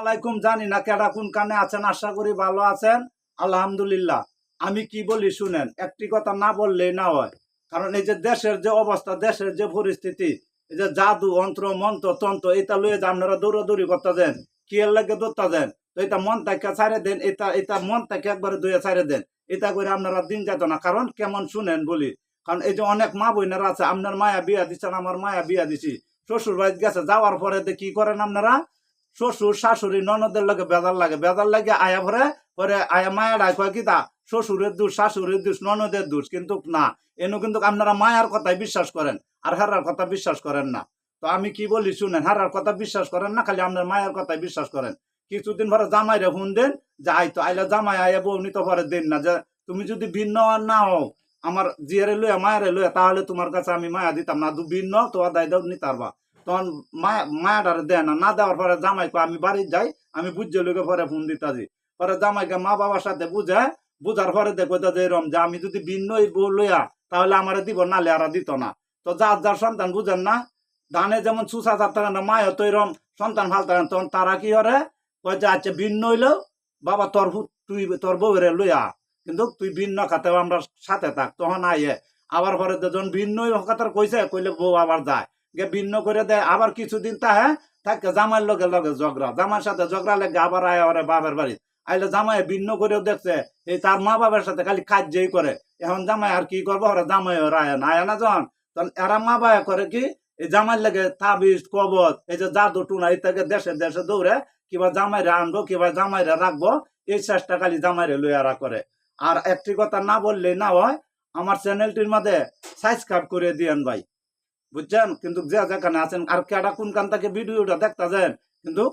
আলাইকুম জানি না কেডা কোন কানে আছেন, আশা করি ভালো আছেন। আলহামদুলিল্লাহ, আমি কি বলি শুনেন, একটি কথা না বললেই না হয়। কারণ এই যে দেশের যে অবস্থা, দেশের যে পরিস্থিতি, এই যে জাদু, অন্ত্র, মন্ত্র, তন্ত্র, এটা লইয়ে যে আপনারা দৌড়াদৌড়ি করতে দেন কি এর লাগে দৌড়তে দেন তো এটা মন থেকে ছাড়ে দেন, এটা এটা মন থেকে একবারে দুয়ে ছাড়ে দেন, এটা করে আপনারা দিন যেত না। কারণ কেমন শুনেন বলি, কারণ এই যে অনেক মা বোনেরা আছে, আপনার মায়া বিয়া দিচ্ছেন, আমার মায়া বিয়া দিছি শ্বশুর বাড়ি গেছে, যাওয়ার পরে কি করেন আপনারা? শ্বশুর, শাশুড়ি, ননদের লগে বেজার লাগে। বেজার লাগে আয়া ভরে, পরে আয়া আয় কয় কি তা? শ্বশুরের দোষ, শাশুড়ির দোষ, ননদের দোষ। কিন্তু না, এনু কিন্তু আপনারা মায়ার কথাই বিশ্বাস করেন, আর হারার কথা বিশ্বাস করেন না। তো আমি কি বলি, শুনেন, হারার কথা বিশ্বাস করেন না, খালি আপনার মায়ের কথাই বিশ্বাস করেন। কিছুদিন পরে জামাইরে হুন দেন, যে আই তো, আইলে জামাই আয়া বউ নিতে পরে দেন না, যে তুমি যদি ভিন্ন আর না হও, আমার জিয়ারে লইয়া, মায়েরে লইয়া, তাহলে তোমার কাছে আমি মায়া দিতাম না, দু ভিন্ন তো দায় দাও নিতে পারবা তখন মায়া মায়াটারে দেয় না। না দেওয়ার পরে জামাইকে আমি বাড়ি যাই আমি বুঝে লোকে পরে ফোন দিতাছি। পরে জামাইকে মা বাবার সাথে বুঝে বুঝার পরে দেখো যে এরম যে আমি যদি ভিন্ন লইয়া তাহলে আমার দিব নালে আর দিত না। তো যার যার সন্তান বুঝেন না ধানে যেমন সুসা যার থাকে না মায় তো এরম সন্তান ভালো থাকে না, তখন তারা কি করে? কয় যে আচ্ছা ভিন্ন হইলেও বাবা তোর তুই তোর বউরে লইয়া কিন্তু তুই ভিন্ন খাতেও আমরা সাথে থাক তখন আইয়ে। আবার পরে যখন ভিন্ন কথার কইছে কইলে বউ আবার যায়। ভিন্ন করে দেয়। আবার কিছুদিন তাহে থাকে জামাইয়ের লগে লগে ঝগড়া। জামার সাথে ঝগড়া লেগে আবার আয় ওরে বাবার বাড়ি। আইলে জামাই ভিন্ন করেও দেখছে, এই তার মা বাবার সাথে খালি কাজই করে। এখন জামাই আর কি করব? ওরা জামাই ওরা আয় না। আয় না যখন তখন এরা মা বাবা করে কি? এই জামাইয়ের লেগে তাবিজ কবচ এই যে জাদু টুনা ইত্যাদি দেশে দেশে দৌড়ে কিবা জামাইরে আনব, কিবা জামাইরে রাখব, এই চেষ্টা খালি জামাইরে লইয়ারা করে। আর একটি কথা না বললেই না হয়, আমার চ্যানেলটির মধ্যে সাবস্ক্রাইব করে দিয়েন ভাই। বুঝছেন? কিন্তু যে যেখানে আছেন, আর কেডা কোন থেকে ভিডিওটা দেখতেছেন, কিন্তু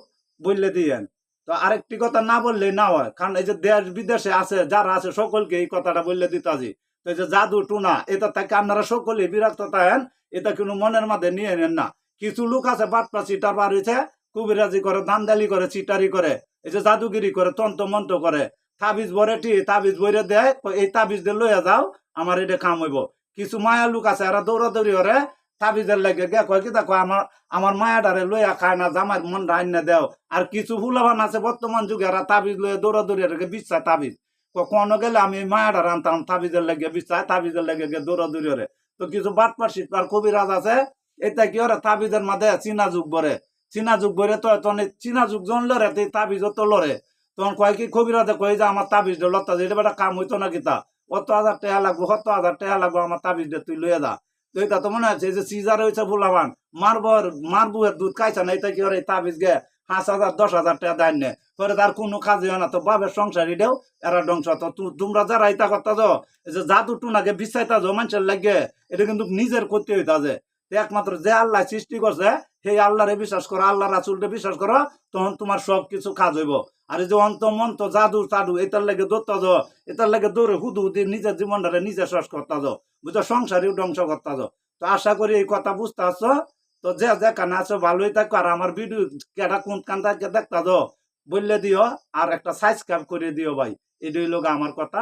বললে দিয়েন। তো আরেকটি কথা না বললেই না হয়, কারণ এই যে দেশ বিদেশে আছে, যারা আছে, সকলকে এই কথাটা বললে দিতাছি। তো এই যে জাদু টুনা, এটা থেকে আপনারা সকলে বিরক্ত থাকেন, এটা কিন্তু মনের মধ্যে নিয়ে নেন না। কিছু লোক আছে বাটপা চিটার হয়েছে, কুবিরাজি করে, দান্দালি করে, চিটারি করে, এই যে জাদুগিরি করে, তন্ত মন্ত করে। তাবিজ ভরে টি, তাবিজ ভরে দেয়, এই তাবিজ দিয়ে লইয়া যাও, আমার এটা কাম হইব। কিছু মায়া লোক আছে, এরা দৌড়াদৌড়ি করে তাবিজের লাগে গে, কয় কি দেখো, আমার আমার মায়াটারে লইয়া খায় না জামাই মন রাইন না দেও। আর কিছু ফুলাবান আছে বর্তমান যুগে, এরা তাবিজ লইয়া দৌড়াদৌড়ি রেখে বিশ্বাস তাবিজ। কখনো গেলে আমি মায়াটার আনতাম, তাবিজের লাগে বিশ্বাস তাবিজের লাগে গে দৌড়াদৌড়ি রে তো কিছু বাটপার শীতপার কবিরাজ আছে এটা কি ওরা, তাবিজের মাঝে চীনা যুগ বরে। চীনা যুগ বরে তো তখন চীনা যুগ জন লড়ে তো তাবিজ তো লড়ে। তখন কয় কি কবিরাজে কয় যে আমার তাবিজ লত্তা যে এটা বেটা কাম হইতো না কিতা অত হাজার টাকা লাগবো কত হাজার টাকা লাগবো, আমার তাবিজ তুই লইয়া যা। এটা তো মনে আছে যে সিজার হয়েছে ফুলাবান। মারবর মারবু এর দুধ খাইছে না, এটা কি ওর তাবিজ গে পাঁচ হাজার, দশ হাজার টাকা দেন নে। পরে তার কোনো কাজ হয় না, তো বাবের সংসারই দেও, এরা ধ্বংস। তো তোমরা যারা ইতা করতা যো জাদু টুনাকে বিশ্বাইতা যো মানুষের লাগে, এটা কিন্তু নিজের করতে হইতা যে একমাত্র যে আল্লাহ সৃষ্টি করছে সেই আল্লাহরে বিশ্বাস করো, আল্লাহ রাসুলকে বিশ্বাস করো, তখন তোমার সব কিছু কাজ হইব। আর যে অন্ত মন্ত জাদু টাদু এটার লেগে দৌড়তা যো এটার লাগে দৌড়ে হুদু হুদি, নিজের জীবনটারে নিজে শেষ করতা যো বুঝছ? সংসারেও ধ্বংস করতা যো তো আশা করি এই কথা বুঝতে আসছো। তো যে যেখানে আছো ভালোই থাকো, আর আমার ভিডিও কেটা কোন কান দেখতা যো বললে দিও, আর একটা সাইজ ক্যাপ করে দিও ভাই। এটাই লোক আমার কথা।